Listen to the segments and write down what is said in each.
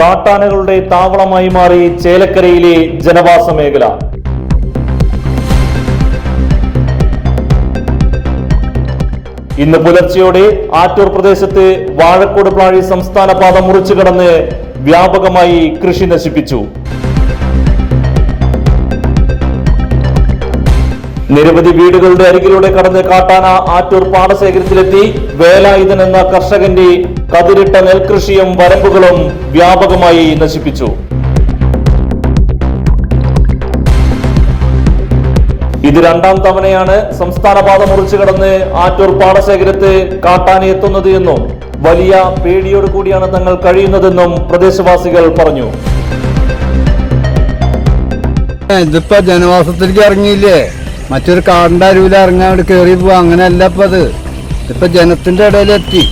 കാട്ടാനകളുടെ താവളമായി മാറി ചേലക്കരയിലെ ജനവാസ മേഖല. ഇന്ന് പുലർച്ചെയോടെ ആറ്റൂർ പ്രദേശത്ത് വാഴക്കോട് പ്ലാഴി സംസ്ഥാന പാത മുറിച്ചു കടന്ന് വ്യാപകമായി കൃഷി നശിപ്പിച്ചു. നിരവധി വീടുകളുടെ അരികിലൂടെ കടന്ന് കാട്ടാന ആറ്റൂർ പാടശേഖരത്തിലെത്തി വേലായുധൻ എന്ന കർഷകന്റെ കതിരിട്ട നെൽകൃഷിയും വരമ്പുകളും വ്യാപകമായി നശിപ്പിച്ചു. ഇത് രണ്ടാം തവണയാണ് സംസ്ഥാന പാത മുറിച്ചു കടന്ന് ആറ്റൂർ പാടശേഖരത്ത് കാട്ടാന എത്തുന്നത് എന്നും വലിയ പേടിയോട് കൂടിയാണ് തങ്ങൾ കഴിയുന്നതെന്നും പ്രദേശവാസികൾ പറഞ്ഞു. ഇതിപ്പോ ജനവാസത്തിലേക്ക് ഇറങ്ങിയില്ലേ? മറ്റൊരു കാടിന്റെ ഇറങ്ങാൻ കയറി പോവാ. അങ്ങനെയല്ല ഇപ്പൊ അത്. ഇപ്പൊ ജനത്തിന്റെ ഇടയിലെത്തി.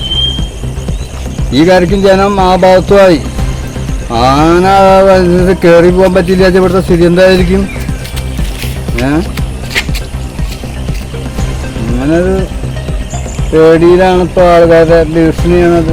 ഈ കരയ്ക്കും ജനം ആ ഭാഗത്തുമായി ആന കയറി പോകാൻ പറ്റില്ല ഇവിടുത്തെ സ്ഥിതി എന്തായിരിക്കും? ഏ? അങ്ങനൊരു പേടിയിലാണ് ഇപ്പോൾ ആൾക്കാരുടെ ഭീഷണിയാണത്.